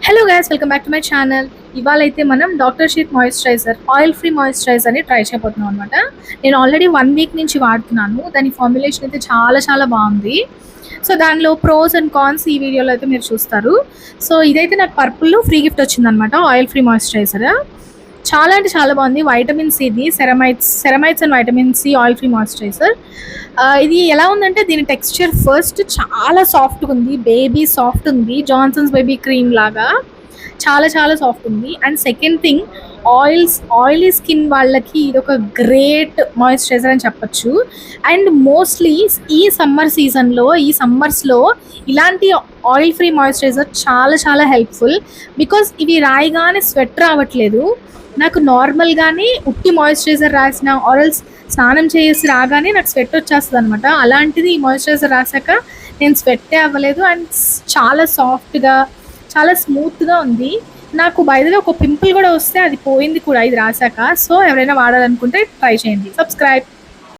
Hello guys welcome back to my channel ఇవాళ అయితే మనం doctor Sheth moisturizer oil free మాయిశ్చరైజర్ని try చేయబోతున్నాం అనమాట నేను ఆల్రెడీ వన్ వీక్ నుంచి వాడుతున్నాను. దాని ఫార్ములేషన్ అయితే చాలా చాలా బాగుంది. సో దానిలో ప్రోస్ అండ్ కాన్స్ ఈ వీడియోలో అయితే మీరు చూస్తారు. సో ఇదైతే నాకు పర్పుల్ ఫ్రీ గిఫ్ట్ వచ్చిందనమాట ఆయిల్ ఫ్రీ మాయిశ్చరైజర్ చాలా అంటే చాలా బాగుంది. Vitamin C D ceramides ceramides and vitamin C oil free moisturiser ఇది ఎలా ఉందంటే దీని టెక్స్చర్ ఫస్ట్ చాలా సాఫ్ట్గా ఉంది. బేబీ సాఫ్ట్ ఉంది. జాన్సన్స్ బేబీ క్రీమ్ లాగా చాలా చాలా సాఫ్ట్ ఉంది. And second thing oils oily skin వాళ్ళకి ఇది ఒక గ్రేట్ మాయిశ్చరైజర్ అని చెప్పొచ్చు. అండ్ మోస్ట్లీ ఈ సమ్మర్ సీజన్లో ఈ సమ్మర్స్లో ఇలాంటి ఆయిల్ ఫ్రీ మాయిశ్చరైజర్ చాలా చాలా హెల్ప్ఫుల్ బికాస్ ఇవి రాయగానే స్వెట్ రావట్లేదు. నాకు నార్మల్గానే ఉట్టి మాయిశ్చరైజర్ రాసిన ఆరల్స్ స్నానం చేసి రాగానే నాకు స్వెట్ వచ్చేస్తుంది అనమాట అలాంటిది ఈ మాయిశ్చరైజర్ రాసాక నేను స్వెట్టే అవ్వలేదు. అండ్ చాలా సాఫ్ట్గా చాలా స్మూత్గా ఉంది. నాకు బయటలో ఒక పింపుల్ కూడా వస్తే అది పోయింది కూడా ఇది రాసాక సో ఎవరైనా వాడాలనుకుంటే ట్రై చేయండి. సబ్స్క్రైబ్